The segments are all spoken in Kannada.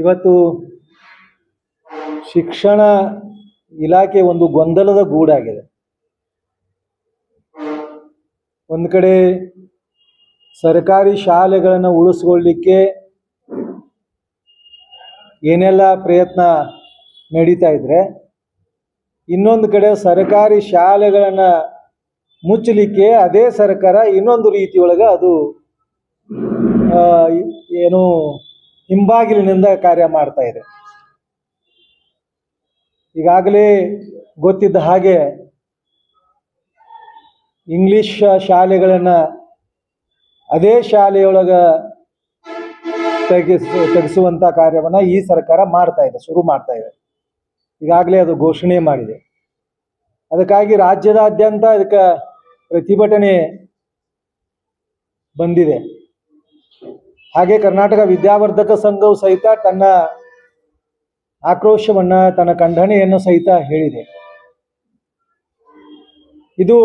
ಇವತ್ತು ಶಿಕ್ಷಣ ಇಲಾಖೆ ಒಂದು ಗೊಂದಲದ ಗೂಡಾಗಿದೆ. ಒಂದು ಕಡೆ ಸರ್ಕಾರಿ ಶಾಲೆಗಳನ್ನು ಉಳಿಸ್ಕೊಳ್ಳಿಕ್ಕೆ ಏನೆಲ್ಲ ಪ್ರಯತ್ನ ನಡೀತಾ ಇದ್ರೆ, ಇನ್ನೊಂದು ಕಡೆ ಸರ್ಕಾರಿ ಶಾಲೆಗಳನ್ನು ಮುಚ್ಚಲಿಕ್ಕೆ ಅದೇ ಸರ್ಕಾರ ಇನ್ನೊಂದು ರೀತಿಯೊಳಗೆ ಅದು ಏನು ಹಿಂಬಾಗಿಲಿನಿಂದ ಕಾರ್ಯ ಮಾಡ್ತಾ ಇದೆ. ಈಗಾಗಲೇ ಗೊತ್ತಿದ್ದ ಹಾಗೆ ಇಂಗ್ಲಿಷ್ ಶಾಲೆಗಳನ್ನು ಅದೇ ಶಾಲೆಯೊಳಗ ತೆಗೆಸ್ ತೆಗೆಸುವಂಥ ಕಾರ್ಯವನ್ನು ಈ ಸರ್ಕಾರ ಮಾಡ್ತಾ ಇದೆ, ಶುರು ಮಾಡ್ತಾ ಇದೆ. ಈಗಾಗಲೇ ಅದು ಘೋಷಣೆ ಮಾಡಿದೆ. ಅದಕ್ಕಾಗಿ ರಾಜ್ಯದಾದ್ಯಂತ ಅದಕ್ಕೆ ಪ್ರತಿಭಟನೆ ಬಂದಿದೆ. ಹಾಗೆ ಕರ್ನಾಟಕ ವಿದ್ಯಾವರ್ಧಕ ಸಂಘವು ಸಹಿತ ತನ್ನ ಆಕ್ರೋಶವನ್ನ, ತನ್ನ ಖಂಡನೆಯನ್ನು ಸಹಿತ ಹೇಳಿದೆ. ಇದು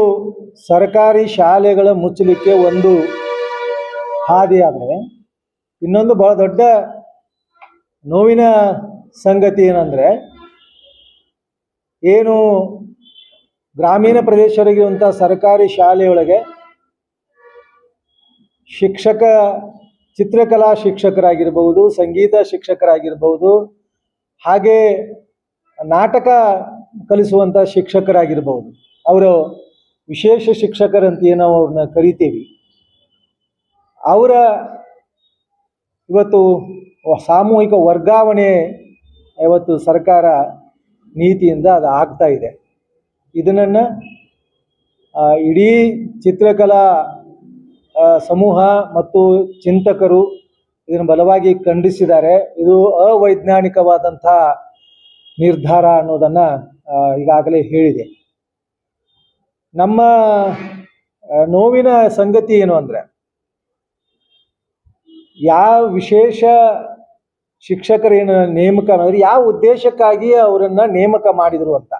ಸರ್ಕಾರಿ ಶಾಲೆಗಳ ಮುಚ್ಚಲಿಕ್ಕೆ ಒಂದು ಹಾದಿಯಾದರೆ ಇನ್ನೊಂದು ಬಹಳ ದೊಡ್ಡ ನೋವಿನ ಸಂಗತಿ ಏನಂದ್ರೆ, ಏನು ಗ್ರಾಮೀಣ ಪ್ರದೇಶದಲ್ಲಿರುವಂಥ ಸರ್ಕಾರಿ ಶಾಲೆಯೊಳಗೆ ಶಿಕ್ಷಕ ಚಿತ್ರಕಲಾ ಶಿಕ್ಷಕರಾಗಿರ್ಬೋದು, ಸಂಗೀತ ಶಿಕ್ಷಕರಾಗಿರ್ಬಹುದು ಹಾಗೆ ನಾಟಕ ಕಲಿಸುವಂಥ ಶಿಕ್ಷಕರಾಗಿರ್ಬೋದು. ಅವರು ವಿಶೇಷ ಶಿಕ್ಷಕರಂತ ಏನೋ ಅವ್ರನ್ನ ಕರಿತೀವಿ. ಅವರ ಇವತ್ತು ಸಾಮೂಹಿಕ ವರ್ಗಾವಣೆ ಇವತ್ತು ಸರ್ಕಾರ ನೀತಿಯಿಂದ ಅದು ಆಗ್ತಾ ಇದೆ. ಇದನ್ನು ಇಡೀ ಚಿತ್ರಕಲಾ ಸಮೂಹ ಮತ್ತು ಚಿಂತಕರು ಇದನ್ನು ಬಲವಾಗಿ ಖಂಡಿಸಿದ್ದಾರೆ. ಇದು ಅವೈಜ್ಞಾನಿಕವಾದಂತಹ ನಿರ್ಧಾರ ಅನ್ನೋದನ್ನ ಈಗಾಗಲೇ ಹೇಳಿದೆ. ನಮ್ಮ ನೋವಿನ ಸಂಗತಿ ಏನು ಅಂದರೆ, ಯಾವ ವಿಶೇಷ ಶಿಕ್ಷಕರೇನು ನೇಮಕ ಮಾಡಿದ್ರೆ, ಯಾವ ಉದ್ದೇಶಕ್ಕಾಗಿ ಅವರನ್ನ ನೇಮಕ ಮಾಡಿದ್ರು ಅಂತ.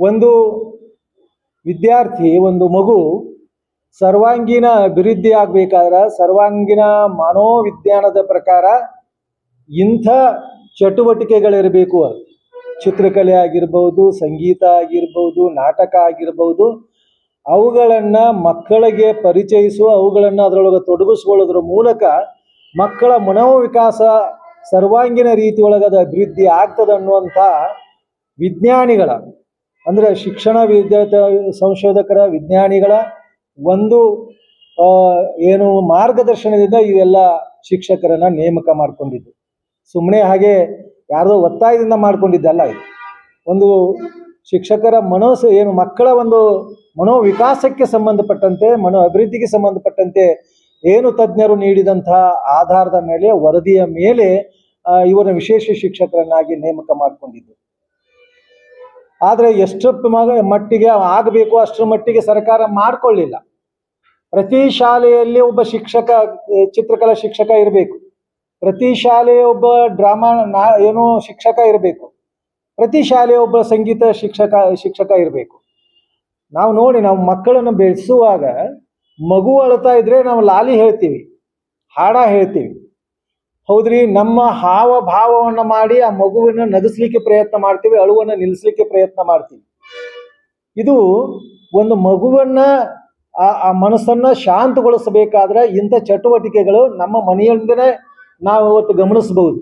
ಒಂದು ವಿದ್ಯಾರ್ಥಿ, ಒಂದು ಮಗು ಸರ್ವಾಂಗೀಣ ಅಭಿವೃದ್ಧಿ ಆಗ್ಬೇಕಾದ್ರೆ ಸರ್ವಾಂಗೀಣ ಮನೋವಿಜ್ಞಾನದ ಪ್ರಕಾರ ಇಂಥ ಚಟುವಟಿಕೆಗಳಿರಬೇಕು ಚಿತ್ರಕಲೆ ಆಗಿರ್ಬೋದು, ಸಂಗೀತ ಆಗಿರ್ಬೋದು, ನಾಟಕ ಆಗಿರ್ಬೋದು, ಅವುಗಳನ್ನು ಮಕ್ಕಳಿಗೆ ಪರಿಚಯಿಸುವ, ಅವುಗಳನ್ನು ಅದರೊಳಗೆ ತೊಡಗಿಸ್ಕೊಳ್ಳೋದ್ರ ಮೂಲಕ ಮಕ್ಕಳ ಮನೋವಿಕಾಸ ಸರ್ವಾಂಗೀಣ ರೀತಿಯೊಳಗೆ ಅದು ಅಭಿವೃದ್ಧಿ ಆಗ್ತದೆ ಅನ್ನುವಂಥ ವಿಜ್ಞಾನಿಗಳ, ಅಂದರೆ ಶಿಕ್ಷಣ ವಿದ್ಯಾರ್ಥ ಸಂಶೋಧಕರ ವಿಜ್ಞಾನಿಗಳ ಒಂದು ಏನು ಮಾರ್ಗದರ್ಶನದಿಂದ ಇವೆಲ್ಲ ಶಿಕ್ಷಕರನ್ನ ನೇಮಕ ಮಾಡ್ಕೊಂಡಿದ್ದು. ಸುಮ್ಮನೆ ಹಾಗೆ ಯಾರದೋ ಒತ್ತಾಯದಿಂದ ಮಾಡ್ಕೊಂಡಿದ್ದಲ್ಲ ಇದು. ಒಂದು ಶಿಕ್ಷಕರ ಮನಸ್ಸು ಏನು ಮಕ್ಕಳ ಒಂದು ಮನೋವಿಕಾಸಕ್ಕೆ ಸಂಬಂಧಪಟ್ಟಂತೆ, ಮನೋ ಅಭಿವೃದ್ಧಿಗೆ ಸಂಬಂಧಪಟ್ಟಂತೆ ಏನು ತಜ್ಞರು ನೀಡಿದಂತಹ ಆಧಾರದ ಮೇಲೆ, ವರದಿಯ ಮೇಲೆ ಇವರ ವಿಶೇಷ ಶಿಕ್ಷಕರನ್ನಾಗಿ ನೇಮಕ ಮಾಡಿಕೊಂಡಿದ್ದು. ಆದರೆ ಎಷ್ಟು ಮಟ್ಟಿಗೆ ಆಗಬೇಕು ಅಷ್ಟರ ಮಟ್ಟಿಗೆ ಸರ್ಕಾರ ಮಾಡಿಕೊಳ್ಳಿಲ್ಲ. ಪ್ರತಿ ಶಾಲೆಯಲ್ಲಿ ಒಬ್ಬ ಶಿಕ್ಷಕ, ಚಿತ್ರಕಲಾ ಶಿಕ್ಷಕ ಇರಬೇಕು. ಪ್ರತಿ ಶಾಲೆಯ ಒಬ್ಬ ಡ್ರಾಮಾ, ನಾ, ಏನೋ ಶಿಕ್ಷಕ ಇರಬೇಕು. ಪ್ರತಿ ಶಾಲೆಯ ಒಬ್ಬ ಸಂಗೀತ ಶಿಕ್ಷಕ ಶಿಕ್ಷಕ ಇರಬೇಕು. ನಾವು ನೋಡಿ, ನಾವು ಮಕ್ಕಳನ್ನು ಬೆಳೆಸುವಾಗ ಮಗು ಅಳ್ತಾ ಇದ್ರೆ ನಾವು ಲಾಲಿ ಹೇಳ್ತೀವಿ, ಹಾಡ ಹೇಳ್ತೀವಿ. ಹೌದ್ರಿ, ನಮ್ಮ ಹಾವ ಭಾವವನ್ನು ಮಾಡಿ ಆ ಮಗುವನ್ನು ನಗಿಸ್ಲಿಕ್ಕೆ ಪ್ರಯತ್ನ ಮಾಡ್ತೀವಿ, ಅಳುವನ್ನ ನಿಲ್ಲಿಸ್ಲಿಕ್ಕೆ ಪ್ರಯತ್ನ ಮಾಡ್ತೀವಿ. ಇದು ಒಂದು ಮಗುವನ್ನ ಆ ಆ ಮನಸ್ಸನ್ನ ಶಾಂತಗೊಳಿಸಬೇಕಾದ್ರೆ ಇಂಥ ಚಟುವಟಿಕೆಗಳು ನಮ್ಮ ಮನೆಯಿಂದನೇ ನಾವು ಇವತ್ತು ಗಮನಿಸಬಹುದು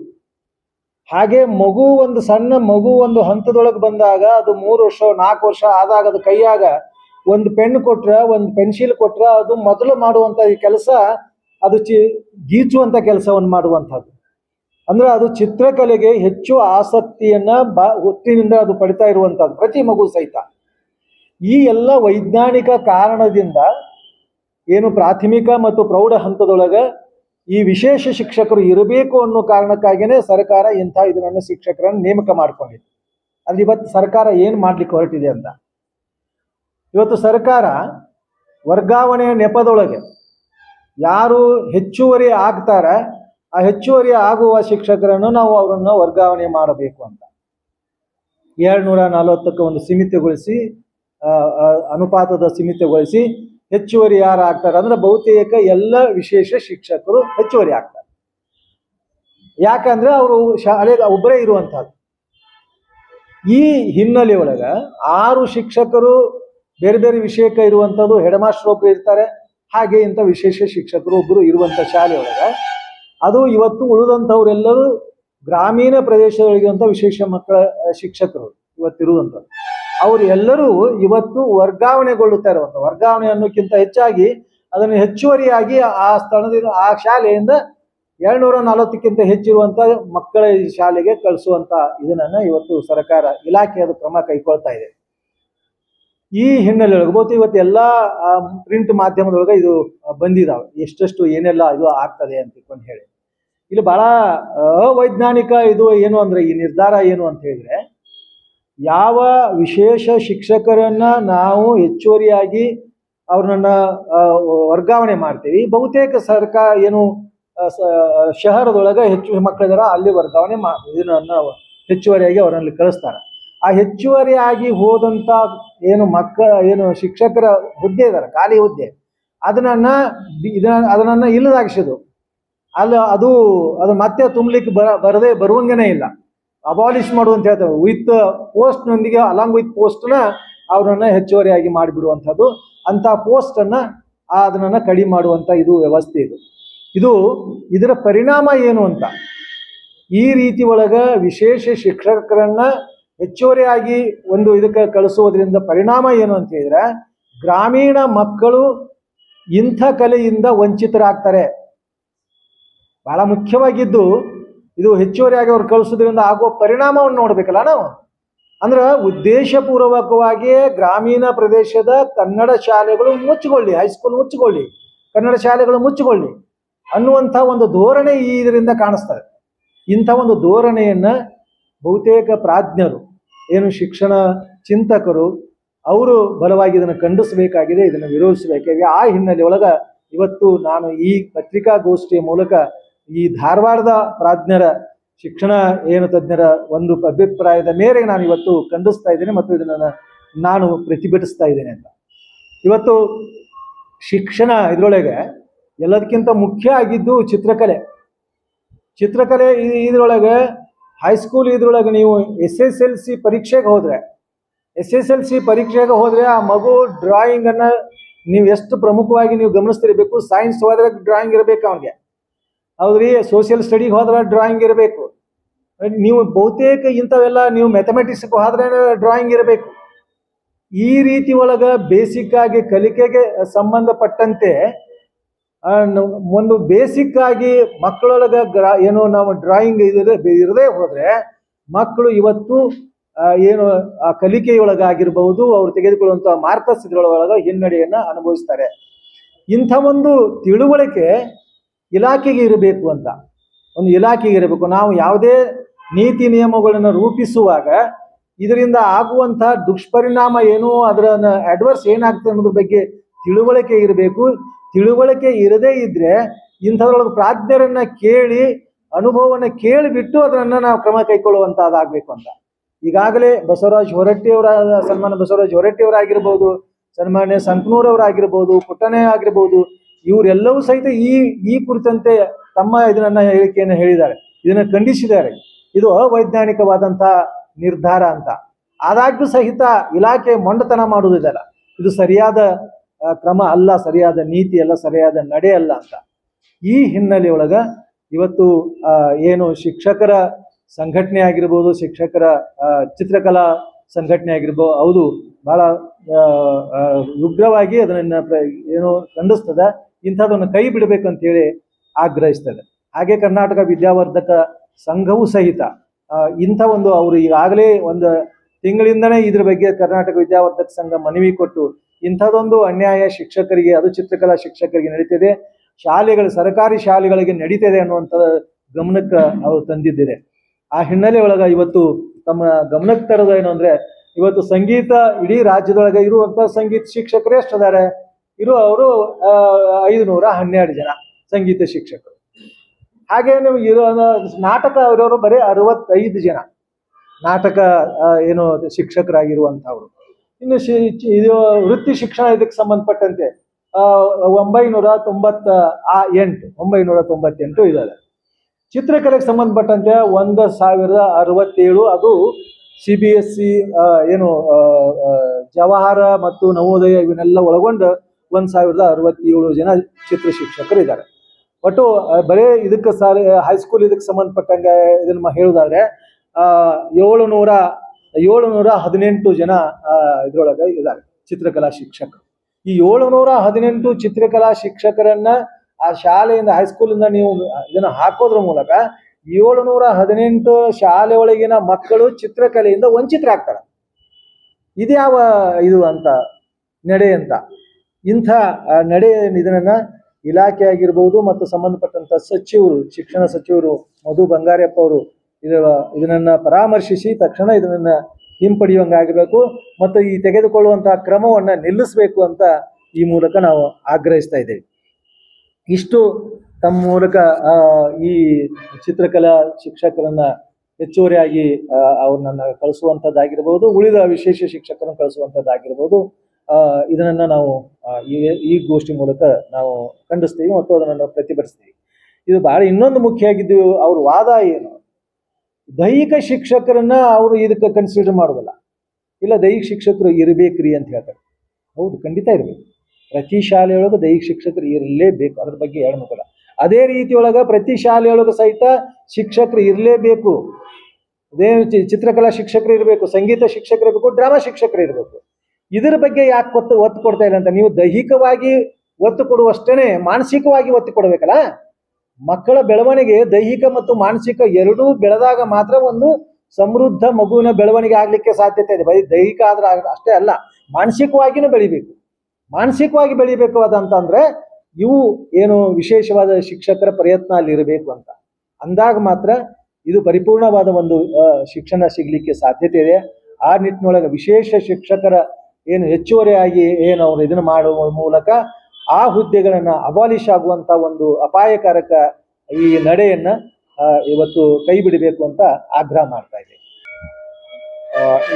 ಹಾಗೆ ಮಗು ಒಂದು ಸಣ್ಣ ಮಗು ಒಂದು ಹಂತದೊಳಗೆ ಬಂದಾಗ, ಅದು ಮೂರು ವರ್ಷ, ನಾಲ್ಕು ವರ್ಷ ಆದಾಗ ಅದು ಕೈಯಾಗ ಒಂದು ಪೆನ್ ಕೊಟ್ರೆ, ಒಂದು ಪೆನ್ಸಿಲ್ ಕೊಟ್ರೆ, ಅದು ಮೊದಲು ಮಾಡುವಂತ ಈ ಕೆಲಸ ಅದು ಚಿ ಗೀಚುವಂತ ಕೆಲಸವನ್ನು ಮಾಡುವಂಥದ್ದು. ಅಂದ್ರೆ ಅದು ಚಿತ್ರಕಲೆಗೆ ಹೆಚ್ಚು ಆಸಕ್ತಿಯನ್ನ ಬ ಒತ್ತಿನಿಂದ ಅದು ಪಡಿತಾ ಇರುವಂಥದ್ದು, ಪ್ರತಿ ಮಗು ಸಹಿತ. ಈ ಎಲ್ಲ ವೈಜ್ಞಾನಿಕ ಕಾರಣದಿಂದ ಏನು ಪ್ರಾಥಮಿಕ ಮತ್ತು ಪ್ರೌಢ ಹಂತದೊಳಗೆ ಈ ವಿಶೇಷ ಶಿಕ್ಷಕರು ಇರಬೇಕು ಅನ್ನೋ ಕಾರಣಕ್ಕಾಗಿಯೇ ಸರ್ಕಾರ ಇಂಥ ಇದನ್ನು ಶಿಕ್ಷಕರನ್ನು ನೇಮಕ ಮಾಡ್ಕೊಂಡಿದೆ. ಅಲ್ಲಿ ಇವತ್ತು ಸರ್ಕಾರ ಏನು ಮಾಡ್ಲಿಕ್ಕೆ ಹೊರಟಿದೆ ಅಂತ. ಇವತ್ತು ಸರ್ಕಾರ ವರ್ಗಾವಣೆಯ ನೆಪದೊಳಗೆ ಯಾರು ಹೆಚ್ಚುವರಿ ಆಗ್ತಾರ, ಆ ಹೆಚ್ಚುವರಿ ಆಗುವ ಶಿಕ್ಷಕರನ್ನು ನಾವು ಅವರನ್ನು ವರ್ಗಾವಣೆ ಮಾಡಬೇಕು ಅಂತ. ಏಳ್ನೂರ ನಲವತ್ತಕ್ಕೆ ಒಂದು ಸೀಮಿತಗೊಳಿಸಿ ಅನುಪಾತದ ಸೀಮಿತಗೊಳಿಸಿ ಹೆಚ್ಚುವರಿ ಯಾರು ಆಗ್ತಾರೆ ಅಂದ್ರೆ ಬಹುತೇಕ ಎಲ್ಲ ವಿಶೇಷ ಶಿಕ್ಷಕರು ಹೆಚ್ಚುವರಿ ಆಗ್ತಾರೆ. ಯಾಕಂದ್ರೆ ಅವರು ಶಾಲೆಗೆ ಒಬ್ಬರೇ ಇರುವಂತಹದ್ದು ಈ ಹಿನ್ನೆಲೆ ಒಳಗ ಆರು ಶಿಕ್ಷಕರು ಬೇರೆ ಬೇರೆ ವಿಷಯಕ್ಕೆ ಇರುವಂಥದ್ದು, ಹೆಡ್ ಮಾಸ್ಟರ್ ಇರ್ತಾರೆ ಹಾಗೆ ಇಂಥ ವಿಶೇಷ ಶಿಕ್ಷಕರು ಒಬ್ಬರು ಇರುವಂಥ ಶಾಲೆ ಒಳಗ ಅದು ಇವತ್ತು ಉಳಿದಂಥವರೆಲ್ಲರೂ ಗ್ರಾಮೀಣ ಪ್ರದೇಶದೊಳಗಿರುವಂಥ ವಿಶೇಷ ಮಕ್ಕಳ ಶಿಕ್ಷಕರು ಇವತ್ತಿರುವಂಥವ್ರು ಅವರು ಎಲ್ಲರೂ ಇವತ್ತು ವರ್ಗಾವಣೆಗೊಳ್ಳುತ್ತಾ ಇರುವಂಥ ವರ್ಗಾವಣೆ ಅನ್ನೋಕ್ಕಿಂತ ಹೆಚ್ಚಾಗಿ ಅದನ್ನು ಹೆಚ್ಚುವರಿಯಾಗಿ ಆ ಸ್ಥಳದಿಂದ, ಆ ಶಾಲೆಯಿಂದ ಎರಡ್ನೂರ ನಲವತ್ತಕ್ಕಿಂತ ಹೆಚ್ಚಿರುವಂತ ಮಕ್ಕಳ ಶಾಲೆಗೆ ಕಳಿಸುವಂತ ಇದನ್ನ ಇವತ್ತು ಸರ್ಕಾರ, ಇಲಾಖೆ ಅದು ಕ್ರಮ ಕೈಗೊಳ್ತಾ ಇದೆ. ಈ ಹಿನ್ನೆಲೆಯೊಳಗೆ ಬಹುತೇಕ ಇವತ್ತು ಎಲ್ಲಾ ಪ್ರಿಂಟ್ ಮಾಧ್ಯಮದೊಳಗೆ ಇದು ಬಂದಿದಾವೆ. ಎಷ್ಟೆಷ್ಟು ಏನೆಲ್ಲ ಇದು ಆಗ್ತದೆ ಅಂತ ತಿಳ್ಕೊಂಡು ಹೇಳಿ. ಇಲ್ಲಿ ಬಹಳ ಅವೈಜ್ಞಾನಿಕ ಇದು ಏನು ಅಂದ್ರೆ, ಈ ನಿರ್ಧಾರ ಏನು ಅಂತ ಹೇಳಿದ್ರೆ, ಯಾವ ವಿಶೇಷ ಶಿಕ್ಷಕರನ್ನ ನಾವು ಹೆಚ್ಚುವರಿಯಾಗಿ ಅವ್ರನ್ನ ವರ್ಗಾವಣೆ ಮಾಡ್ತೀವಿ, ಬಹುತೇಕ ಸರ್ಕಾರ ಏನು ಶಹರದೊಳಗೆ ಹೆಚ್ಚು ಮಕ್ಕಳಿದಾರ ಅಲ್ಲಿ ವರ್ಗಾವಣೆ ಮಾ, ಇದನ್ನ ಹೆಚ್ಚುವರಿಯಾಗಿ ಅವರಲ್ಲಿ ಕಳಿಸ್ತಾರೆ. ಆ ಹೆಚ್ಚುವರಿಯಾಗಿ ಹೋದಂತ ಏನು ಮಕ್ಕಳ, ಏನು ಶಿಕ್ಷಕರ ಹುದ್ದೆ ಇದಾರೆ, ಖಾಲಿ ಹುದ್ದೆ. ಅದನ್ನ ಇದನ್ನ, ಅದನ್ನ ಇಲ್ಲದಾಗಿಸೋದು ಅಲ್ಲ, ಅದು ಅದು ಮತ್ತೆ ತುಂಬಲಿಕ್ಕೆ ಬರ, ಬರದೇ, ಬರುವಂಗೆನೇ ಇಲ್ಲ. ಅಬಾಲಿಷ್ ಮಾಡು ಅಂತ ಹೇಳ್ತಾರೆ. ವಿತ್ ಪೋಸ್ಟ್ನೊಂದಿಗೆ ಅಲಾಂಗ್ ವಿತ್ ಪೋಸ್ಟ್ನ ಅವರನ್ನು ಹೆಚ್ಚುವರಿಯಾಗಿ ಮಾಡಿಬಿಡುವಂಥದ್ದು. ಅಂತ ಪೋಸ್ಟನ್ನು ಅದನ್ನ ಕಡಿಮೆ ಮಾಡುವಂಥ ಇದು ವ್ಯವಸ್ಥೆ ಇದು. ಇದು ಇದರ ಪರಿಣಾಮ ಏನು ಅಂತ? ಈ ರೀತಿ ಒಳಗ ವಿಶೇಷ ಶಿಕ್ಷಕರನ್ನ ಹೆಚ್ಚುವರಿಯಾಗಿ ಒಂದು ಇದಕ್ಕೆ ಕಳಿಸುವುದರಿಂದ ಪರಿಣಾಮ ಏನು ಅಂತ ಹೇಳಿದ್ರೆ, ಗ್ರಾಮೀಣ ಮಕ್ಕಳು ಇಂಥ ಕಲೆಯಿಂದ ವಂಚಿತರಾಗ್ತಾರೆ. ಬಹಳ ಮುಖ್ಯವಾಗಿದ್ದು, ಇದು ಹೆಚ್ಚುವರಿಯಾಗಿ ಅವ್ರು ಕಳಿಸೋದ್ರಿಂದ ಆಗುವ ಪರಿಣಾಮವನ್ನು ನೋಡ್ಬೇಕಲ್ಲ ನಾವು. ಅಂದ್ರೆ ಉದ್ದೇಶಪೂರ್ವಕವಾಗಿಯೇ ಗ್ರಾಮೀಣ ಪ್ರದೇಶದ ಕನ್ನಡ ಶಾಲೆಗಳು ಮುಚ್ಚಿಕೊಳ್ಳಿ ಹೈಸ್ಕೂಲ್ ಮುಚ್ಚಿಕೊಳ್ಳಿ, ಕನ್ನಡ ಶಾಲೆಗಳು ಮುಚ್ಚಿಕೊಳ್ಳಿ ಅನ್ನುವಂಥ ಒಂದು ಧೋರಣೆ ಈ ಇದರಿಂದ ಕಾಣಿಸ್ತದೆ. ಇಂಥ ಒಂದು ಧೋರಣೆಯನ್ನು ಬಹುತೇಕ ಪ್ರಾಜ್ಞರು ಏನು ಶಿಕ್ಷಣ ಚಿಂತಕರು, ಅವರು ಬಲವಾಗಿ ಇದನ್ನು ಖಂಡಿಸಬೇಕಾಗಿದೆ, ಇದನ್ನು ವಿರೋಧಿಸಬೇಕಾಗಿದೆ. ಆ ಹಿನ್ನೆಲೆ ಒಳಗ ಇವತ್ತು ನಾನು ಈ ಪತ್ರಿಕಾಗೋಷ್ಠಿಯ ಮೂಲಕ ಈ ಧಾರವಾಡದ ಪ್ರಾಜ್ಞರ ಶಿಕ್ಷಣ ಏನು ತಜ್ಞರ ಒಂದು ಅಭಿಪ್ರಾಯದ ಮೇರೆಗೆ ನಾನು ಇವತ್ತು ಖಂಡಿಸ್ತಾ ಇದ್ದೇನೆ ಮತ್ತು ಇದನ್ನು ನಾನು ಪ್ರತಿಭಟಿಸ್ತಾ ಇದ್ದೇನೆ ಅಂತ. ಇವತ್ತು ಶಿಕ್ಷಣ ಇದರೊಳಗೆ ಎಲ್ಲದಕ್ಕಿಂತ ಮುಖ್ಯ ಆಗಿದ್ದು ಚಿತ್ರಕಲೆ. ಚಿತ್ರಕಲೆ ಇದರೊಳಗೆ ಹೈಸ್ಕೂಲ್ ಇದ್ರೊಳಗೆ ನೀವು ಎಸ್ ಎಸ್ ಎಲ್ ಸಿ ಪರೀಕ್ಷೆಗೆ ಹೋದ್ರೆ ಎಸ್ ಎಸ್ ಎಲ್ ಸಿ ಪರೀಕ್ಷೆಗೆ ಹೋದ್ರೆ ಆ ಮಗು ಡ್ರಾಯಿಂಗ್ ಅನ್ನ ನೀವು ಎಷ್ಟು ಪ್ರಮುಖವಾಗಿ ನೀವು ಗಮನಿಸ್ತಿರಬೇಕು? ಸೈನ್ಸ್ ಹೋದ್ರೆ ಡ್ರಾಯಿಂಗ್ ಇರಬೇಕು ಅವನಿಗೆ. ಹೌದ್ರಿ? ಸೋಷಿಯಲ್ ಸ್ಟಡಿಗೆ ಹೋದ್ರೆ ಡ್ರಾಯಿಂಗ್ ಇರಬೇಕು. ನೀವು ಬಹುತೇಕ ಇಂಥವೆಲ್ಲ ನೀವು ಮ್ಯಾಥಮೆಟಿಕ್ಸ್ಗೆ ಹೋದ್ರೆ ಡ್ರಾಯಿಂಗ್ ಇರಬೇಕು. ಈ ರೀತಿ ಒಳಗ ಬೇಸಿಕ್ ಆಗಿ ಕಲಿಕೆಗೆ ಸಂಬಂಧಪಟ್ಟಂತೆ ಒಂದು ಬೇಸಿಕ್ ಆಗಿ ಮಕ್ಕಳೊಳಗ ಗ್ರಾ ಏನು ನಾವು ಡ್ರಾಯಿಂಗ್ ಇರದೇ ಹೋದ್ರೆ, ಮಕ್ಕಳು ಇವತ್ತು ಏನು, ಆ ಕಲಿಕೆಯೊಳಗಾಗಿರ್ಬಹುದು, ಅವ್ರು ತೆಗೆದುಕೊಳ್ಳುವಂಥ ಮಾರ್ಕಸ್ ಇದ್ರೊಳಗ ಹಿನ್ನಡೆಯನ್ನ ಅನುಭವಿಸ್ತಾರೆ. ಇಂಥ ಒಂದು ತಿಳುವಳಿಕೆ ಇಲಾಖೆಗೆ ಇರಬೇಕು ಅಂತ. ಒಂದು ಇಲಾಖೆಗೆ ಇರಬೇಕು. ನಾವು ಯಾವುದೇ ನೀತಿ ನಿಯಮಗಳನ್ನು ರೂಪಿಸುವಾಗ, ಇದರಿಂದ ಆಗುವಂತಹ ದುಷ್ಪರಿಣಾಮ ಏನು ಅದರ ಅಡ್ವರ್ಸ್ ಏನಾಗ್ತದೆ ಅನ್ನೋದ್ರ ಬಗ್ಗೆ ತಿಳುವಳಿಕೆ ಇರಬೇಕು. ತಿಳುವಳಿಕೆ ಇರದೇ ಇದ್ರೆ ಇಂಥದ್ರೊಳಗೆ ಪ್ರಾಜ್ಞರನ್ನ ಕೇಳಿ, ಅನುಭವವನ್ನ ಕೇಳಿಬಿಟ್ಟು ಅದನ್ನ ನಾವು ಕ್ರಮ ಕೈಗೊಳ್ಳುವಂತಹದ್ದಾಗಬೇಕು ಅಂತ. ಈಗಾಗಲೇ ಬಸವರಾಜ್ ಹೊರಟ್ಟಿಯವರ ಸನ್ಮಾನ ಬಸವರಾಜ್ ಹೊರಟ್ಟಿಯವರಾಗಿರ್ಬೋದು, ಸನ್ಮಾನ್ಯ ಸಂಕನೂರವರಾಗಿರ್ಬೋದು ಪುಟ್ಟಣೆ ಆಗಿರ್ಬೋದು, ಇವರೆಲ್ಲವೂ ಸಹಿತ ಈ ಈ ಕುರಿತಂತೆ ತಮ್ಮ ಇದನ್ನ ಹೇಳಿಕೆಯನ್ನು ಹೇಳಿದ್ದಾರೆ. ಇದನ್ನ ಖಂಡಿಸಿದ್ದಾರೆ. ಇದು ಅವೈಜ್ಞಾನಿಕವಾದಂತಹ ನಿರ್ಧಾರ ಅಂತ. ಆದಾಗ್ಯೂ ಸಹಿತ ಇಲಾಖೆ ಮೊಂಡತನ ಮಾಡುವುದಿಲ್ಲ. ಇದು ಸರಿಯಾದ ಕ್ರಮ ಅಲ್ಲ ಸರಿಯಾದ ನೀತಿ ಅಲ್ಲ ಸರಿಯಾದ ನಡೆ ಅಲ್ಲ ಅಂತ. ಈ ಹಿನ್ನೆಲೆಯೊಳಗ ಇವತ್ತು ಆ, ಏನು ಶಿಕ್ಷಕರ ಸಂಘಟನೆ ಆಗಿರ್ಬೋದು ಶಿಕ್ಷಕರ ಚಿತ್ರಕಲಾ ಸಂಘಟನೆ ಆಗಿರ್ಬೋದು ಹೌದು ಬಹಳ ಉಗ್ರವಾಗಿ ಅದನ್ನ ಏನು ಖಂಡಿಸ್ತದೆ ಇಂಥದನ್ನು ಕೈ ಬಿಡಬೇಕಂತೇಳಿ ಆಗ್ರಹಿಸ್ತದೆ. ಹಾಗೆ ಕರ್ನಾಟಕ ವಿದ್ಯಾವರ್ಧಕ ಸಂಘವೂ ಸಹಿತ ಇಂಥ ಒಂದು ಅವರು ಈಗಾಗಲೇ ಒಂದು ತಿಂಗಳಿಂದನೇ ಇದ್ರ ಬಗ್ಗೆ ಕರ್ನಾಟಕ ವಿದ್ಯಾವರ್ಧಕ ಸಂಘ ಮನವಿ ಕೊಟ್ಟು ಇಂಥದೊಂದು ಅನ್ಯಾಯ ಶಿಕ್ಷಕರಿಗೆ, ಅದು ಚಿತ್ರಕಲಾ ಶಿಕ್ಷಕರಿಗೆ ನಡೀತಿದೆ. ಶಾಲೆಗಳು, ಸರ್ಕಾರಿ ಶಾಲೆಗಳಿಗೆ ನಡೀತಿದೆ ಅನ್ನುವಂಥ ಗಮನಕ್ಕೆ ಅವರು ತಂದಿದ್ದಾರೆ ಆ ಹಿನ್ನೆಲೆ ಒಳಗೆ ಇವತ್ತು ತಮ್ಮ ಗಮನಕ್ಕೆ ತರೋದು ಏನು ಅಂದ್ರೆ, ಇವತ್ತು ಸಂಗೀತ ಇಡೀ ರಾಜ್ಯದೊಳಗೆ ಇರುವಂತ ಸಂಗೀತ ಶಿಕ್ಷಕರು ಎಷ್ಟಿದ್ದಾರೆ ಇರೋ ಅವರು ಐದುನೂರ ಹನ್ನೆರಡು ಜನ ಸಂಗೀತ ಶಿಕ್ಷಕರು. ಹಾಗೆ ನೀವು ಇರೋ ನಾಟಕ ಇರೋರು ಬರೀ ಅರವತ್ತೈದು ಜನ ನಾಟಕ ಏನು ಶಿಕ್ಷಕರಾಗಿರುವಂಥವ್ರು. ಇನ್ನು ಶಿ ಇದು ವೃತ್ತಿ ಶಿಕ್ಷಣ ಇದಕ್ಕೆ ಸಂಬಂಧಪಟ್ಟಂತೆ ಒಂಬೈನೂರ ತೊಂಬತ್ತ ಆ, ಎಂಟು ಒಂಬೈನೂರ ತೊಂಬತ್ತೆಂಟು ಇದ್ದಾರೆ ಚಿತ್ರಕಲೆಗೆ ಸಂಬಂಧಪಟ್ಟಂತೆ ಒಂದು ಸಾವಿರದ ಅರವತ್ತೇಳು, ಅದು ಸಿ ಬಿ ಎಸ್ ಸಿ ಏನು ಜವಾಹರ ಮತ್ತು ನವೋದಯ ಇವನ್ನೆಲ್ಲ ಒಳಗೊಂಡು ಒಂದು ಸಾವಿರದ ಅರವತ್ತೇಳು ಜನ ಚಿತ್ರ ಶಿಕ್ಷಕರು ಇದ್ದಾರೆ. ಒಟ್ಟು ಬರೇ ಇದಕ್ಕೆ ಸಾರಿ ಹೈಸ್ಕೂಲ್ ಇದಕ್ಕೆ ಸಂಬಂಧಪಟ್ಟಂಗೆ ಇದನ್ನ ಹೇಳುದಾದ್ರೆ ಏಳು ನೂರ ಏಳು ನೂರ ಹದಿನೆಂಟು ಜನ ಇದ್ರೊಳಗೆ ಇದ್ದಾರೆ ಚಿತ್ರಕಲಾ ಶಿಕ್ಷಕರು. ಈ ಏಳುನೂರ ಹದಿನೆಂಟು ಚಿತ್ರಕಲಾ ಶಿಕ್ಷಕರನ್ನ ಆ ಶಾಲೆಯಿಂದ ಹೈಸ್ಕೂಲಿಂದ ನೀವು ಇದನ್ನ ಹಾಕೋದ್ರ ಮೂಲಕ ಏಳುನೂರ ಹದಿನೆಂಟು ಶಾಲೆ ಒಳಗಿನ ಮಕ್ಕಳು ಚಿತ್ರಕಲೆಯಿಂದ ವಂಚಿತರಾಗ್ತಾರೆ. ಇದ್ಯಾವ ಇದು ಅಂತ, ನಡೆ ಅಂತ. ಇಂಥ ನಡೆ ಇದನ್ನ ಇಲಾಖೆ ಆಗಿರ್ಬೋದು ಮತ್ತು ಸಂಬಂಧಪಟ್ಟಂತ ಸಚಿವರು, ಶಿಕ್ಷಣ ಸಚಿವರು ಮಧು ಬಂಗಾರಪ್ಪ ಅವರು ಇದರ ಇದನ್ನ ಪರಾಮರ್ಶಿಸಿ ತಕ್ಷಣ ಇದನ್ನ ಹಿಂಪಡೆಯುವಂಗಾಗಬೇಕು ಮತ್ತು ಈ ತೆಗೆದುಕೊಳ್ಳುವಂತಹ ಕ್ರಮವನ್ನ ನಿಲ್ಲಿಸಬೇಕು ಅಂತ ಈ ಮೂಲಕ ನಾವು ಆಗ್ರಹಿಸ್ತಾ ಇದ್ದೇವೆ. ಇಷ್ಟು ತಮ್ಮ ಮೂಲಕ ಈ ಚಿತ್ರಕಲಾ ಶಿಕ್ಷಕರನ್ನ ಹೆಚ್ಚುವರಿಯಾಗಿ ಅವ್ರನ್ನ ಕಳಿಸುವಂಥದ್ದಾಗಿರ್ಬೋದು, ಉಳಿದ ವಿಶೇಷ ಶಿಕ್ಷಕರನ್ನು ಕಳಿಸುವಂಥದ್ದಾಗಿರ್ಬೋದು ಇದನ್ನ ನಾವು ಈ ಗೋಷ್ಠಿ ಮೂಲಕ ನಾವು ಖಂಡಿಸ್ತೀವಿ ಮತ್ತು ಅದನ್ನು ಪ್ರತಿಭಟಿಸ್ತೀವಿ. ಇದು ಬಹಳ ಇನ್ನೊಂದು ಮುಖ್ಯ ಆಗಿದ್ದು, ಅವ್ರ ವಾದ ಏನು? ದೈಹಿಕ ಶಿಕ್ಷಕರನ್ನ ಅವರು ಇದಕ್ಕೆ ಕನ್ಸಿಡರ್ ಮಾಡೋದಲ್ಲ. ಇಲ್ಲ, ದೈಹಿಕ ಶಿಕ್ಷಕರು ಇರಬೇಕ್ರಿ ಅಂತ ಹೇಳ್ತಾರೆ. ಹೌದು, ಖಂಡಿತ ಇರಬೇಕು. ಪ್ರತಿ ಶಾಲೆಯೊಳಗೆ ದೈಹಿಕ ಶಿಕ್ಷಕರು ಇರಲೇಬೇಕು. ಅದ್ರ ಬಗ್ಗೆ ಹೇಳ್ಬೇಕಲ್ಲ ಅದೇ ರೀತಿಯೊಳಗೆ ಪ್ರತಿ ಶಾಲೆಯೊಳಗೆ ಸಹಿತ ಶಿಕ್ಷಕರು ಇರಲೇಬೇಕು. ಅದೇ ಚಿತ್ರಕಲಾ ಶಿಕ್ಷಕರು ಇರಬೇಕು, ಸಂಗೀತ ಶಿಕ್ಷಕರು ಇರಬೇಕು, ಡ್ರಾಮಾ ಶಿಕ್ಷಕರು ಇರಬೇಕು. ಇದರ ಬಗ್ಗೆ ಯಾಕೆ ಕೊತ್ತು ಒತ್ತು ಕೊಡ್ತಾ ಇಲ್ಲ ಅಂತ ನೀವು ದೈಹಿಕವಾಗಿ ಒತ್ತು ಕೊಡುವಷ್ಟೇ ಮಾನಸಿಕವಾಗಿ ಒತ್ತು ಕೊಡಬೇಕಲ್ಲ? ಮಕ್ಕಳ ಬೆಳವಣಿಗೆ ದೈಹಿಕ ಮತ್ತು ಮಾನಸಿಕ ಎರಡೂ ಬೆಳೆದಾಗ ಮಾತ್ರ ಒಂದು ಸಮೃದ್ಧ ಮಗುವಿನ ಬೆಳವಣಿಗೆ ಆಗ್ಲಿಕ್ಕೆ ಸಾಧ್ಯತೆ ಇದೆ. ಬರೀ ದೈಹಿಕ ಆದ್ರೆ ಅಷ್ಟೇ ಅಲ್ಲ, ಮಾನಸಿಕವಾಗಿನೂ ಬೆಳಿಬೇಕು. ಮಾನಸಿಕವಾಗಿ ಬೆಳಿಬೇಕು ಅದಂತಂದ್ರೆ ಇವು ಏನು ವಿಶೇಷವಾದ ಶಿಕ್ಷಕರ ಪ್ರಯತ್ನ ಅಲ್ಲಿ ಇರಬೇಕು ಅಂತ. ಅಂದಾಗ ಮಾತ್ರ ಇದು ಪರಿಪೂರ್ಣವಾದ ಒಂದು ಶಿಕ್ಷಣ ಸಿಗ್ಲಿಕ್ಕೆ ಸಾಧ್ಯತೆ ಇದೆ. ಆ ನಿಟ್ಟಿನೊಳಗೆ ವಿಶೇಷ ಶಿಕ್ಷಕರ ಏನು ಹೆಚ್ಚುವರಿಯಾಗಿ ಏನು ಅವರು ಇದನ್ನು ಮಾಡುವ ಮೂಲಕ ಆ ಹುದ್ದೆಗಳನ್ನ ಅಬಾಲಿಷ್ ಆಗುವಂತ ಒಂದು ಅಪಾಯಕಾರಕ ಈ ನಡೆಯನ್ನ ಇವತ್ತು ಕೈ ಬಿಡಬೇಕು ಅಂತ ಆಗ್ರಹ ಮಾಡ್ತಾ ಇದೆ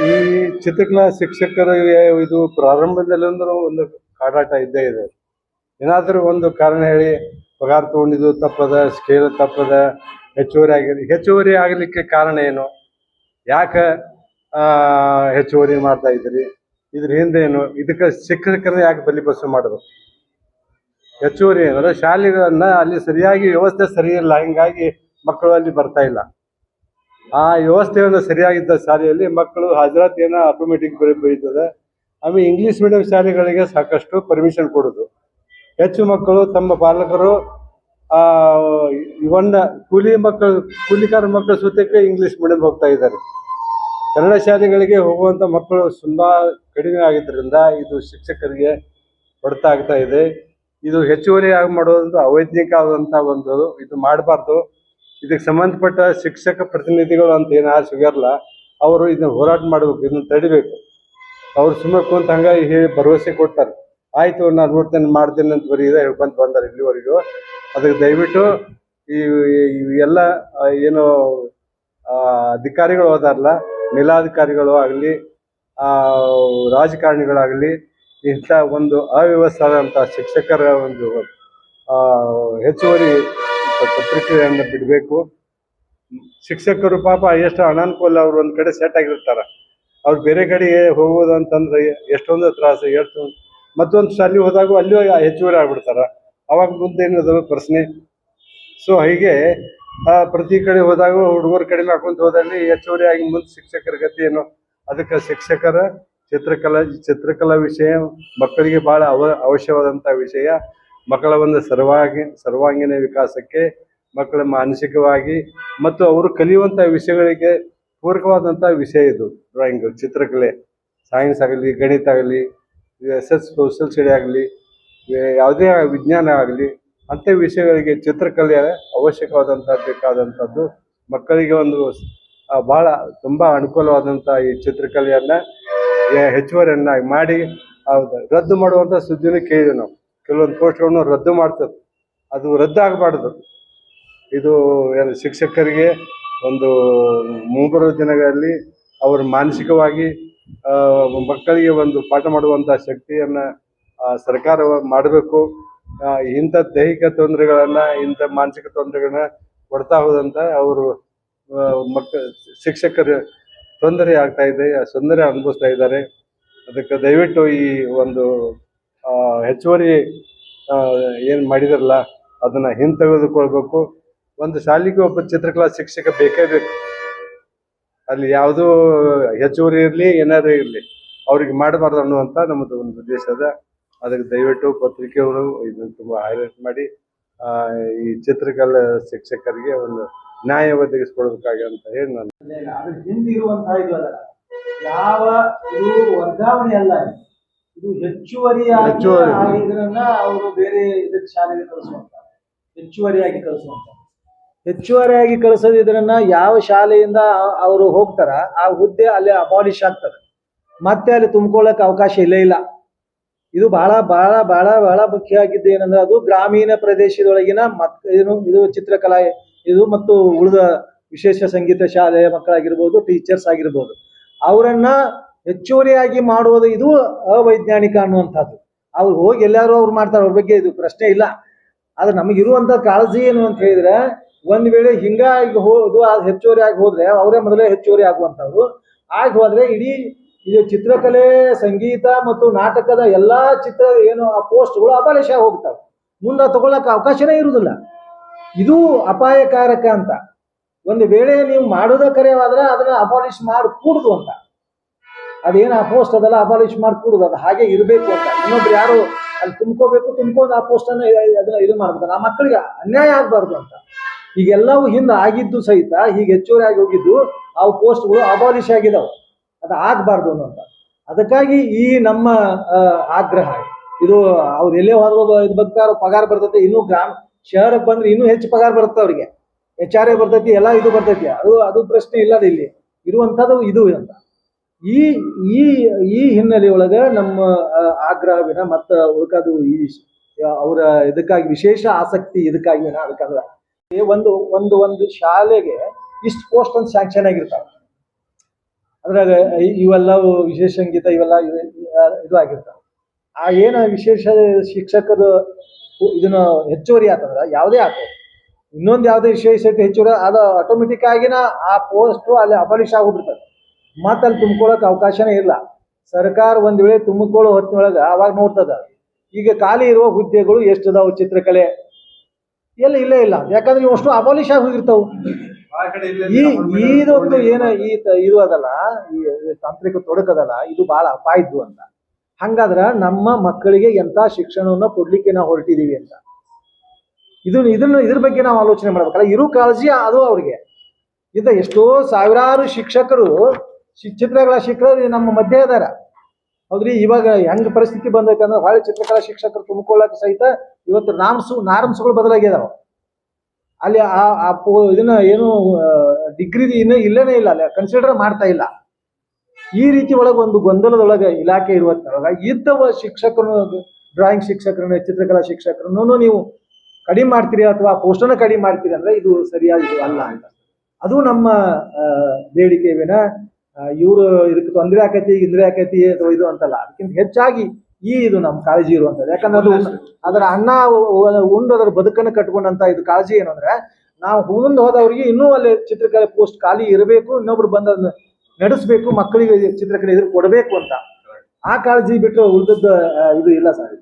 ಈ ಚಿತ್ರಕಲಾ ಶಿಕ್ಷಕರ ಇದು ಪ್ರಾರಂಭದಲ್ಲಿಂದ್ರೆ ಒಂದು ಕಾಡಾಟ ಇದ್ದೇ ಇದೆ. ಏನಾದರೂ ಒಂದು ಕಾರಣ ಹೇಳಿ, ಪಗಾರ ತಗೊಂಡಿದ್ದು ತಪ್ಪದ ಸ್ಕೇಲ್ ತಪ್ಪದ, ಹೆಚ್ಚುವರಿ ಆಗಿದೆ, ಹೆಚ್ಚುವರಿ ಆಗಲಿಕ್ಕೆ ಕಾರಣ ಏನು? ಯಾಕೆ ಹೆಚ್ಚುವರಿ ಮಾಡ್ತಾ ಇದ್ರಿ ಇದ್ರ ಹಿಂದೆ ಏನು? ಇದಕ್ಕೆ ಶಿಕ್ಷಕರನ್ನ ಯಾಕೆ ಬಲಿಪಶು ಮಾಡಬೇಕು ಹೆಚ್ಚುವರಿ ಅಂದರೆ ಶಾಲೆಗಳನ್ನ ಅಲ್ಲಿ ಸರಿಯಾಗಿ ವ್ಯವಸ್ಥೆ ಸರಿ ಇಲ್ಲ. ಹಿಂಗಾಗಿ ಮಕ್ಕಳು ಅಲ್ಲಿ ಬರ್ತಾ ಇಲ್ಲ. ಆ ವ್ಯವಸ್ಥೆಯನ್ನು ಸರಿಯಾಗಿದ್ದ ಶಾಲೆಯಲ್ಲಿ ಮಕ್ಕಳು ಹಾಜರಾತಿಯನ್ನು ಆಟೋಮೆಟಿಕ್ ಬೆಳೀತದೆ ಆಮೇಲೆ ಇಂಗ್ಲಿಷ್ ಮೀಡಿಯಂ ಶಾಲೆಗಳಿಗೆ ಸಾಕಷ್ಟು ಪರ್ಮಿಷನ್ ಕೊಡೋದು. ಹೆಚ್ಚು ಮಕ್ಕಳು ತಮ್ಮ ಪಾಲಕರು ಇವನ್ನ ಕೂಲಿ ಮಕ್ಕಳು ಕೂಲಿಕಾರ ಮಕ್ಕಳ ಸುತ್ತಕ್ಕೆ ಇಂಗ್ಲಿಷ್ ಮೀಡಿಯಂ ಹೋಗ್ತಾ ಇದ್ದಾರೆ. ಕನ್ನಡ ಶಾಲೆಗಳಿಗೆ ಹೋಗುವಂತ ಮಕ್ಕಳು ತುಂಬಾ ಕಡಿಮೆ ಆಗಿದ್ದರಿಂದ ಇದು ಶಿಕ್ಷಕರಿಗೆ ಹೊಡೆತ ಆಗ್ತಾ ಇದೆ. ಇದು ಹೆಚ್ಚುವರಿ ಆಗಿ ಮಾಡೋದು ಅವೈಜ್ಞಿಕ ಆದಂತ ಒಂದು ಇದು ಮಾಡಬಾರ್ದು. ಇದಕ್ಕೆ ಸಂಬಂಧಪಟ್ಟ ಶಿಕ್ಷಕ ಪ್ರತಿನಿಧಿಗಳು ಅಂತ ಏನು ಆ ಸಿಗಲ್ಲ ಅವರು ಇದನ್ನ ಹೋರಾಟ ಮಾಡಬೇಕು, ಇದನ್ನ ತಡಿಬೇಕು. ಅವ್ರು ಸುಮ್ಮನೆ ಕುಂತ ಹಂಗ ಹೇಳಿ ಭರವಸೆ ಕೊಡ್ತಾರೆ. ಆಯ್ತು, ನಾನು ನೋಡ್ತೇನೆ, ಮಾಡ್ತೇನೆ ಅಂತ ಬರೀ ಇದೆ ಹೇಳ್ಕೊಂತ ಬಂದಾರೆ ಇಲ್ಲಿವರೆಗೂ. ಅದಕ್ಕೆ ದಯವಿಟ್ಟು ಈ ಎಲ್ಲ ಏನು ಅಧಿಕಾರಿಗಳು ಹೋದಾರಲ್ಲ ಮೇಲಾಧಿಕಾರಿಗಳು ಆಗಲಿ ರಾಜಕಾರಣಿಗಳಾಗಲಿ ಇಂಥ ಒಂದು ಅವ್ಯವಸ್ಥಾದಂಥ ಶಿಕ್ಷಕರ ಒಂದು ಹೆಚ್ಚುವರಿ ಪತ್ರಿಕೆಯನ್ನು ಬಿಡಬೇಕು. ಶಿಕ್ಷಕರು ಪಾಪ ಎಷ್ಟು ಅನಾನುಕೂಲ ಅವ್ರು ಒಂದ್ ಕಡೆ ಸೆಟ್ ಆಗಿರ್ತಾರ. ಅವ್ರು ಬೇರೆ ಕಡೆಗೆ ಹೋಗೋದು ಅಂತಂದ್ರೆ ಎಷ್ಟೊಂದು ತ್ರಾಸು, ಎಷ್ಟು ಮತ್ತೊಂದು ಶಾಲೆ ಹೋದಾಗ ಅಲ್ಲಿಯೂ ಹೆಚ್ಚುವರಿ ಆಗ್ಬಿಡ್ತಾರ. ಅವಾಗ ಮುಂದೆ ಏನದ ಪ್ರಶ್ನೆ? ಸೊ ಹೀಗೆ ಪ್ರತಿ ಕಡೆ ಹೋದಾಗ ಹುಡುಗರು ಕಡಿಮೆ ಹಾಕೊಂತ ಹೋದಲ್ಲಿ ಹೆಚ್ಚುವರಿ ಆಗಿ ಮುಂದೆ ಶಿಕ್ಷಕರ ಗತಿ ಏನು? ಅದಕ್ಕೆ ಶಿಕ್ಷಕರ ಚಿತ್ರಕಲಾ ಚಿತ್ರಕಲಾ ವಿಷಯ ಮಕ್ಕಳಿಗೆ ಬಹಳ ಅವ ಅವಶ್ಯವಾದಂಥ ವಿಷಯ. ಮಕ್ಕಳ ಒಂದು ಸರ್ವಾಗಿ, ಸರ್ವಾಂಗೀಣ ವಿಕಾಸಕ್ಕೆ ಮಕ್ಕಳ ಮಾನಸಿಕವಾಗಿ ಮತ್ತು ಅವರು ಕಲಿಯುವಂಥ ವಿಷಯಗಳಿಗೆ ಪೂರಕವಾದಂಥ ವಿಷಯ ಇದು ಡ್ರಾಯಿಂಗ್ ಚಿತ್ರಕಲೆ. ಸೈನ್ಸ್ ಆಗಲಿ, ಗಣಿತ ಆಗಲಿ, ಎಸ್ ಎಸ್ ಸೋಷಿಯಲ್ ಸ್ಟಡಿ ಆಗಲಿ ಯಾವುದೇ ವಿಜ್ಞಾನ ಆಗಲಿ, ಅಂಥ ವಿಷಯಗಳಿಗೆ ಚಿತ್ರಕಲೆ ಅವಶ್ಯಕವಾದಂಥ ಬೇಕಾದಂಥದ್ದು ಮಕ್ಕಳಿಗೆ ಒಂದು ಬಹಳ, ತುಂಬ ಅನುಕೂಲವಾದಂಥ ಈ ಚಿತ್ರಕಲೆಯನ್ನ ಹೆಚ್ಚುವರಿಯನ್ನಾಗಿ ಮಾಡಿ ರದ್ದು ಮಾಡುವಂತ ಸುದ್ದಿನೂ ಕೇಳಿದ್ವಿ ನಾವು. ಕೆಲವೊಂದು ಪೋಸ್ಟ್ಗಳನ್ನು ರದ್ದು ಮಾಡ್ತದೆ ಅದು ರದ್ದು ಆಗಬಾರ್ದು ಇದು ಏನು ಶಿಕ್ಷಕರಿಗೆ ಒಂದು ಮುಂಬರುವ ದಿನಗಳಲ್ಲಿ ಅವರು ಮಾನಸಿಕವಾಗಿ ಮಕ್ಕಳಿಗೆ ಒಂದು ಪಾಠ ಮಾಡುವಂತಹ ಶಕ್ತಿಯನ್ನ ಸರ್ಕಾರ ಮಾಡಬೇಕು. ಇಂಥ ದೈಹಿಕ ತೊಂದರೆಗಳನ್ನ, ಇಂಥ ಮಾನಸಿಕ ತೊಂದರೆಗಳನ್ನ ಕೊಡ್ತಾ ಹೋದಂತ ಅವರು ಮಕ್ಕ, ಶಿಕ್ಷಕರು ತೊಂದರೆ ಆಗ್ತಾ ಇದೆ ತೊಂದರೆ ಅನುಭವಿಸ್ತಾ ಇದ್ದಾರೆ. ಅದಕ್ಕೆ ದಯವಿಟ್ಟು ಈ ಒಂದು ಹೆಚ್ಚುವರಿ ಏನು ಮಾಡಿದಾರಲ್ಲ, ಅದನ್ನು ಹಿಂತೆಗೆದುಕೊಳ್ಬೇಕು. ಒಂದು ಶಾಲೆಗೆ ಒಬ್ಬ ಚಿತ್ರಕಲಾ ಶಿಕ್ಷಕ ಬೇಕೇ ಬೇಕು. ಅಲ್ಲಿ ಯಾವುದೋ ಹೆಚ್ಚುವರಿ ಇರಲಿ, ಏನಾದರೂ ಇರಲಿ. ಅವ್ರಿಗೆ ಮಾಡಬಾರ್ದು ಅನ್ನುವಂಥ ನಮ್ಮದು ಒಂದು ಉದ್ದೇಶ ಅದ. ಅದಕ್ಕೆ ದಯವಿಟ್ಟು ಪತ್ರಿಕೆಯವರು ಇದನ್ನು ತುಂಬ ಹೈಲೈಟ್ ಮಾಡಿ ಈ ಚಿತ್ರಕಲಾ ಶಿಕ್ಷಕರಿಗೆ ಒಂದು ನ್ಯಾಯ ಒದಗಿಸ್ಕೊಡ್ಬೇಕಾಗಿ ಅಂತ ಹೇಳಿ ನಾನು ಹಿಂದಿರುವಂತಹ ಹಿಂದೆ ಇರುವಂತಹ ಇದು ಅಲ್ಲ ಯಾವ ಇದು ವರ್ಗಾವಣೆ ಅಲ್ಲ ಇದು. ಹೆಚ್ಚುವರಿಯಾಗಿ ಹೆಚ್ಚುವರಿ. ಇದನ್ನ ಅವರು ಬೇರೆ ಇದಕ್ಕೆ ಶಾಲೆಗೆ ಕಳಿಸುವಂತ ಹೆಚ್ಚುವರಿಯಾಗಿ ಕಳಿಸುವಂತ ಹೆಚ್ಚುವರಿಯಾಗಿ ಕಳಿಸೋದು ಇದನ್ನ ಯಾವ ಶಾಲೆಯಿಂದ ಅವರು ಹೋಗ್ತಾರ ಆ ಹುದ್ದೆ ಅಲ್ಲಿ ಅಬಾಲಿಷ್ ಆಗ್ತದೆ. ಮತ್ತೆ ಅಲ್ಲಿ ತುಂಬಿಕೊಳ್ಳಕ್ಕೆ ಅವಕಾಶ ಇಲ್ಲೇ ಇಲ್ಲ. ಇದು ಬಹಳ ಬಹಳ ಬಹಳ ಬಹಳ ಮುಖ್ಯ ಆಗಿದ್ದು ಏನಂದ್ರೆ ಅದು ಗ್ರಾಮೀಣ ಪ್ರದೇಶದೊಳಗಿನ ಮತ್ತೆ ಏನು ಇದು ಚಿತ್ರಕಲಾ ಇದು ಮತ್ತು ಉಳಿದ ವಿಶೇಷ ಸಂಗೀತ ಶಾಲೆಯ ಮಕ್ಕಳಾಗಿರ್ಬೋದು ಟೀಚರ್ಸ್ ಆಗಿರ್ಬೋದು. ಅವರನ್ನ ಹೆಚ್ಚುವರಿಯಾಗಿ ಮಾಡುವುದು ಇದು ಅವೈಜ್ಞಾನಿಕ ಅನ್ನುವಂಥದ್ದು. ಅವ್ರು ಹೋಗಿ ಎಲ್ಲಾರು ಅವ್ರು ಮಾಡ್ತಾರೆ, ಅವ್ರ ಬಗ್ಗೆ ಇದು ಪ್ರಶ್ನೆ ಇಲ್ಲ. ಆದ್ರೆ ನಮಗಿರುವಂತ ಕಾಳಜಿ ಏನು ಅಂತ ಹೇಳಿದ್ರೆ, ಒಂದ್ ವೇಳೆ ಹಿಂಗಾಗಿ ಹೋದು ಅದು ಹೆಚ್ಚುವರಿ ಆಗಿ ಹೋದ್ರೆ, ಅವರೇ ಮೊದಲೇ ಹೆಚ್ಚುವರಿ ಆಗುವಂಥವ್ರು. ಆಗಿ ಹೋದ್ರೆ ಇಡೀ ಇದು ಚಿತ್ರಕಲೆ, ಸಂಗೀತ ಮತ್ತು ನಾಟಕದ ಎಲ್ಲಾ ಚಿತ್ರ ಏನು ಆ ಪೋಸ್ಟ್ಗಳು ಅಪಾಲೇಶ ಹೋಗ್ತಾವೆ. ಮುಂದೆ ತಗೊಳಕ್ ಅವಕಾಶನೇ ಇರುವುದಿಲ್ಲ ಇದು ಅಪಾಯಕಾರಕ ಅಂತ. ಒಂದು ವೇಳೆ ನೀವು ಮಾಡೋದ ಕರೆಯವಾದ್ರೆ ಅದನ್ನ ಅಬಾಲಿಷ್ ಮಾಡಿ ಕೂಡುದು ಅಂತ. ಅದೇನು ಆ ಪೋಸ್ಟ್ ಅದಲ್ಲ ಅಬಾಲಿಷ್ ಮಾಡಿ ಕೂಡುದು, ಅದು ಹಾಗೆ ಇರಬೇಕು ಅಂತ. ಇನ್ನೊಬ್ರು ಯಾರು ಅಲ್ಲಿ ತುಂಬ್ಕೋಬೇಕು, ತುಂಬ್ಕೊಂಡು ಆ ಪೋಸ್ಟ್ ಅನ್ನ ಅದನ್ನ ಇದು ಮಾಡ್ಬೇಕು ಆ ಮಕ್ಕಳಿಗೆ ಅನ್ಯಾಯ ಆಗ್ಬಾರ್ದು ಅಂತ. ಈಗೆಲ್ಲವೂ ಹಿಂದೆ ಆಗಿದ್ದು ಸಹಿತ, ಹೀಗೆ ಹೆಚ್ಚುವರಿ ಆಗಿ ಹೋಗಿದ್ದು ಆ ಪೋಸ್ಟ್ಗಳು ಅಬಾಲಿಷ್ ಆಗಿದಾವೆ. ಅದು ಆಗ್ಬಾರ್ದು ಅಂತ ಅದಕ್ಕಾಗಿ ಈ ನಮ್ಮ ಆಗ್ರಹ. ಇದು ಅವ್ರು ಎಲ್ಲೇ ಹೋದ್ರು ಇದು ಬರ್ತಾರ ಪಗಾರ ಬರ್ತೈತೆ, ಇನ್ನೂ ಗ್ರಾಮ ಶಹರಕ್ಕೆ ಬಂದ್ರೆ ಇನ್ನೂ ಹೆಚ್ಚು ಪಗಾರ ಬರುತ್ತೆ ಅವ್ರಿಗೆ. ಎಚ್ ಆರ್ ಎ ಬರ್ತೈತಿ, ಎಲ್ಲ ಇದು ಬರ್ತೈತಿ. ಅದು ಅದು ಪ್ರಶ್ನೆ ಇಲ್ಲದ ಇಲ್ಲಿ. ಇರುವಂಥದ್ದು ಇದು ಅಂತ. ಈ ಈ ಈ ಹಿನ್ನೆಲೆ ಹಿನ್ನೆಲೆಯೊಳಗ ನಮ್ಮ ಆಗ್ರಹವಿನ ಮತ್ತ ಉಳ್ಕೋದು ಈ ಅವರ ಇದಕ್ಕಾಗಿ ವಿಶೇಷ ಆಸಕ್ತಿ ಇದಕ್ಕಾಗಿ ಅದಕ್ಕಲ್ಲ ಈ ಒಂದು ಒಂದು ಒಂದು ಶಾಲೆಗೆ ಇಷ್ಟು ಪೋಸ್ಟ್ ಅಂತ ಸ್ಯಾಂಕ್ಷನ್ ಆಗಿರ್ತಾವೆ. ಅದ್ರಾಗ ಇವೆಲ್ಲವೂ ವಿಶೇಷ ಸಂಗೀತ ಇವೆಲ್ಲ ಇವೆ- ಇದು ಆಗಿರ್ತಾವೆ ಆ, ಏನ ವಿಶೇಷ ಶಿಕ್ಷಕರು ಇದನ್ನ ಹೆಚ್ಚುವರಿ ಆತಂದ್ರ ಯಾವುದೇ ಆತ. ಇನ್ನೊಂದು ಯಾವುದೇ ಸೆಟ್ ಹೆಚ್ಚುವರಿ ಅದು ಆಟೋಮೆಟಿಕ್ ಆಗಿನ ಆ ಪೋಸ್ಟ್ ಅಲ್ಲಿ ಅಬಲಿಷ್ ಆಗ್ಬಿಡ್ತದೆ ಮತ್ತೆ ಅಲ್ಲಿ ತುಂಬ್ಕೊಳಕ್ ಅವಕಾಶನೇ ಇಲ್ಲ. ಸರ್ಕಾರ ಒಂದ್ ವೇಳೆ ತುಂಬಿಕೊಳ್ಳೋ ಹೊತ್ತಿನೊಳಗ ಅವಾಗ ನೋಡ್ತದ. ಈಗ ಖಾಲಿ ಇರುವ ಹುದ್ದೆಗಳು ಎಷ್ಟು ಅದಾವು ಚಿತ್ರಕಲೆ? ಎಲ್ಲ ಇಲ್ಲೇ ಇಲ್ಲ. ಯಾಕಂದ್ರೆ ಇವು ಅಷ್ಟು ಅಬಾಲಿಷ್ ಆಗಿ ಹೋಗಿರ್ತಾವು. ಈ ಇದೊಂದು ಏನ ಈ ಇದು ಅದಲ್ಲ ಈ ಈ ತಾಂತ್ರಿಕ ತೊಡಕದಲ್ಲ ಇದು ಬಹಳ ಅಪಾಯದ್ದು ಅಂತ. ಹಂಗಾದ್ರ ನಮ್ಮ ಮಕ್ಕಳಿಗೆ ಎಂತ ಶಿಕ್ಷಣವನ್ನ ಕೊಡ್ಲಿಕ್ಕೆ ನಾವು ಹೊರಟಿದೀವಿ ಅಂತ. ಇದನ್ನ ಇದನ್ನ ಇದ್ರ ಬಗ್ಗೆ ನಾವು ಆಲೋಚನೆ ಮಾಡ್ಬೇಕಲ್ಲ. ಇರೋ ಕಾಳಜಿ ಅದು ಅವ್ರಿಗೆ. ಇಂಥ ಎಷ್ಟೋ ಸಾವಿರಾರು ಶಿಕ್ಷಕರು ಚಿತ್ರಕಲಾ ಶಿಕ್ಷಕರು ನಮ್ಮ ಮಧ್ಯೆ ಇದಾರ. ಹೌದ್ರಿ? ಇವಾಗ ಹೆಂಗ್ ಪರಿಸ್ಥಿತಿ ಬಂದೈತೆ ಅಂದ್ರೆ ಹೊಳೆ ಚಿತ್ರಕಲಾ ಶಿಕ್ಷಕರು ತುಂಬಿಕೊಳ್ಳಕ್ ಸಹಿತ ಇವತ್ತು ನಾಮ್ಸು, ನಾರ್ಮ್ಸ್ಗಳು ಬದಲಾಗಿದಾವ ಅಲ್ಲಿ ಆ ಇದನ್ನ ಏನು ಡಿಗ್ರಿ ಇನ್ನೂ ಇಲ್ಲೇನೇ ಇಲ್ಲ. ಅಲ್ಲಿ ಕನ್ಸಿಡರ್ ಮಾಡ್ತಾ ಇಲ್ಲ. ಈ ರೀತಿ ಒಳಗೆ ಒಂದು ಗೊಂದಲದೊಳಗೆ ಇಲಾಖೆ ಇರುವಂತೊಳಗೆ ಇದ್ದವ ಶಿಕ್ಷಕರು ಡ್ರಾಯಿಂಗ್ ಶಿಕ್ಷಕರನ್ನ, ಚಿತ್ರಕಲಾ ಶಿಕ್ಷಕರನ್ನು ನೀವು ಕಡಿಮೆ ಮಾಡ್ತೀರಿ ಅಥವಾ ಪೋಸ್ಟನ್ನು ಕಡಿಮೆ ಮಾಡ್ತೀರಿ ಅಂದ್ರೆ ಇದು ಸರಿಯಾಗಿ ಅಲ್ಲ ಅಂತ. ಅದು ನಮ್ಮ ಬೇಡಿಕೆ ವಿನ ಇವರು ಇದಕ್ಕೆ ತೊಂದರೆ ಆಕೈತಿ ಇಂದ್ರೆ ಆಕೈತಿ, ಅಥವಾ ಇದು ಅಂತಲ್ಲ. ಅದಕ್ಕಿಂತ ಹೆಚ್ಚಾಗಿ ಈ ಇದು ನಮ್ಮ ಕಾಳಜಿ ಇರುವಂಥದ್ದು ಯಾಕಂದ್ರೆ ಅದು ಅದರ ಉ- ಉಂಡು ಅದರ ಬದುಕನ್ನು ಕಟ್ಕೊಂಡಂತ ಇದು ಕಾಳಜಿ ಏನು ಅಂದ್ರೆ ನಾವು ಮುಂದೆ ಹೋದವರಿಗೆ ಇನ್ನೂ ಅಲ್ಲಿ ಚಿತ್ರಕಲೆ ಪೋಸ್ಟ್ ಖಾಲಿ ಇರಬೇಕು, ಇನ್ನೊಬ್ರು ಬಂದು ನಡೆಸಬೇಕು ಮಕ್ಕಳಿಗೆ ಚಿತ್ರಕಲೆ ಎದುರು ಕೊಡಬೇಕು ಅಂತ. ಆ ಕಾಳಜಿ ಬಿಟ್ಟು ಉಳಿದದ್ದು ಇದು ಇಲ್ಲ ಸರ್.